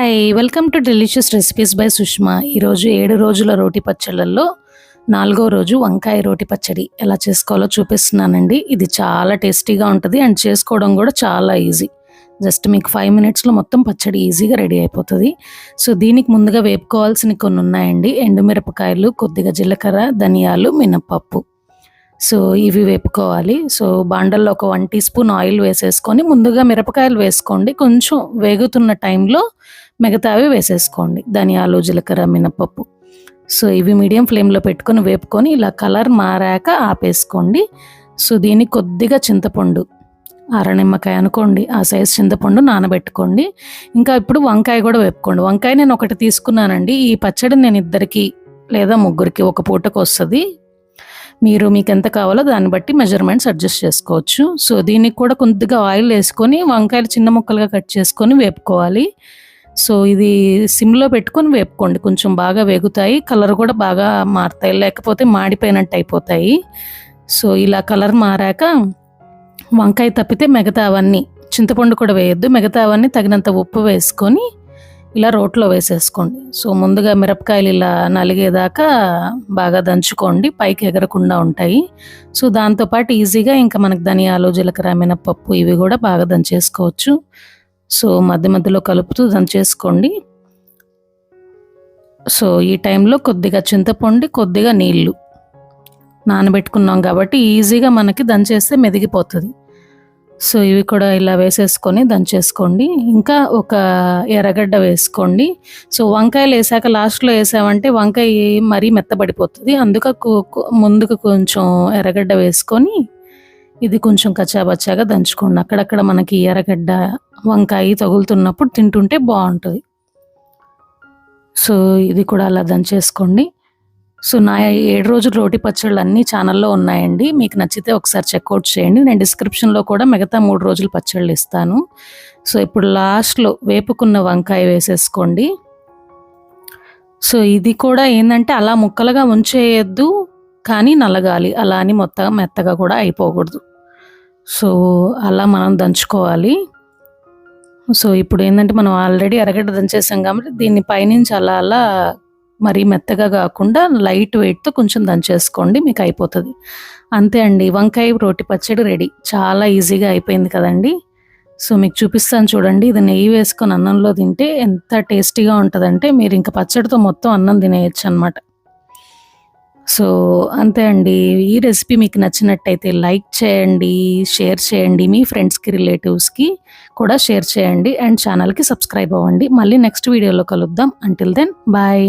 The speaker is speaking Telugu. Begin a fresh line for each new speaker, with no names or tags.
Hi welcome to delicious recipes by Sushma ఈరోజు ఏడు రోజుల రోటి పచ్చళ్ళల్లో నాలుగో రోజు వంకాయ రోటి పచ్చడి. ఎలా చేసుకోవాలో చూపిస్తున్నానండి. ఇది చాలా టేస్టీగా ఉంటుంది అండ్ చేసుకోవడం కూడా చాలా ఈజీ. జస్ట్ మీకు ఫైవ్ మినిట్స్లో మొత్తం పచ్చడి ఈజీగా రెడీ అయిపోతుంది. సో దీనికి ముందుగా వేపుకోవాల్సిన కొన్ని ఉన్నాయండి. ఎండుమిరపకాయలు కొద్దిగా జీలకర్ర ధనియాలు మినప్పప్పు. సో ఇవి వేపుకోవాలి. సో బాండల్లో ఒక వన్ టీ స్పూన్ ఆయిల్ వేసేసుకొని ముందుగా మిరపకాయలు వేసుకోండి. కొంచెం వేగుతున్న టైంలో మిగతావి వేసేసుకోండి. ధనియాలు జీలకర్ర మినపప్పు. సో ఇవి మీడియం ఫ్లేమ్లో పెట్టుకొని వేపుకొని ఇలా కలర్ మారాక ఆపేసుకోండి. సో దీన్ని కొద్దిగా చింతపండు అర నిమ్మకాయ అనుకోండి ఆ సైజ్ చింతపండు నానబెట్టుకోండి. ఇంకా ఇప్పుడు వంకాయ కూడా వేపుకోండి. వంకాయ నేను ఒకటి తీసుకున్నానండి. ఈ పచ్చడి నేను ఇద్దరికి లేదా ముగ్గురికి ఒక పూటకు వస్తుంది. మీరు మీకు ఎంత కావాలో దాన్ని బట్టి మెజర్మెంట్స్ అడ్జస్ట్ చేసుకోవచ్చు. సో దీనికి కూడా కొద్దిగా ఆయిల్ వేసుకొని వంకాయలు చిన్న ముక్కలుగా కట్ చేసుకొని వేపుకోవాలి. సో ఇది సిమ్లో పెట్టుకొని వేపుకోండి. కొంచెం బాగా వేగుతాయి. కలర్ కూడా బాగా మారుతాయి. లేకపోతే మాడిపోయినట్టు అయిపోతాయి. సో ఇలా కలర్ మారాక వంకాయ తప్పితే మిగతా అవన్నీ చింతపండు కూడా వేయొద్దు. మిగతా అవన్నీ తగినంత ఉప్పు వేసుకొని ఇలా రోట్లో వేసేసుకోండి. సో ముందుగా మిరపకాయలు ఇలా నలిగేదాకా బాగా దంచుకోండి. పైకి ఎగరకుండా ఉంటాయి. సో దాంతోపాటు ఈజీగా ఇంకా మనకు ధనియాలు జీలకర్ర మినపప్పు ఇవి కూడా బాగా దంచేసుకోవచ్చు. సో మధ్య మధ్యలో కలుపుతూ దంచేసుకోండి. సో ఈ టైంలో కొద్దిగా చింతపండు కొద్దిగా నీళ్ళు నానబెట్టుకున్నాం కాబట్టి ఈజీగా మనకి దంచేస్తే మెదిగిపోతుంది. సో ఇవి కూడా ఇలా వేసేసుకొని దంచేసుకోండి ఇంకా ఒక ఎర్రగడ్డ వేసుకోండి. సో వంకాయలు వేసాక లాస్ట్లో వేసామంటే వంకాయ మరీ మెత్తబడిపోతుంది. అందుకు ముందుకు కొంచెం ఎర్రగడ్డ వేసుకొని ఇది కొంచెం కచ్చాబచ్చాగా దంచుకోండి. అక్కడక్కడ మనకి ఎర్రగడ్డ వంకాయ తగులుతున్నప్పుడు తింటుంటే బాగుంటుంది. సో ఇది కూడా అలా దంచేసుకోండి. సో నా ఏడు రోజులు రోటి పచ్చళ్ళు అన్ని ఛానల్లో ఉన్నాయండి. మీకు నచ్చితే ఒకసారి చెక్అవుట్ చేయండి. నేను డిస్క్రిప్షన్లో కూడా మిగతా మూడు రోజులు పచ్చళ్ళు ఇస్తాను. సో ఇప్పుడు లాస్ట్లో వేపుకున్న వంకాయ వేసేసుకోండి. సో ఇది కూడా ఏంటంటే అలా ముక్కలుగా ఉంచేయద్దు కానీ నలగాలి. అలా అని మొత్తం మెత్తగా కూడా అయిపోకూడదు. సో అలా మనం దంచుకోవాలి. సో ఇప్పుడు ఏంటంటే మనం ఆల్రెడీ అరగడ్డ దంచేసాం కాబట్టి దీన్ని పైనుంచి అలా అలా మరీ మెత్తగా కాకుండా లైట్ వెయిట్తో కొంచెం దంచేసుకోండి మీకు అయిపోతుంది. అంతే అండి వంకాయ రోటి పచ్చడి రెడీ చాలా ఈజీగా అయిపోయింది కదండి. సో మీకు చూపిస్తాను చూడండి ఇది నెయ్యి వేసుకొని అన్నంలో తింటే ఎంత టేస్టీగా ఉంటుందంటే మీరు ఇంకా పచ్చడితో మొత్తం అన్నం తినేయచ్చు అనమాట సో అంతే అండి ఈ రెసిపీ మీకు నచ్చినట్టయితే లైక్ చేయండి షేర్ చేయండి మీ ఫ్రెండ్స్కి రిలేటివ్స్కి కూడా షేర్ చేయండి అండ్ ఛానల్కి సబ్స్క్రైబ్ అవ్వండి. మళ్ళీ నెక్స్ట్ వీడియోలో కలుద్దాం. Until then bye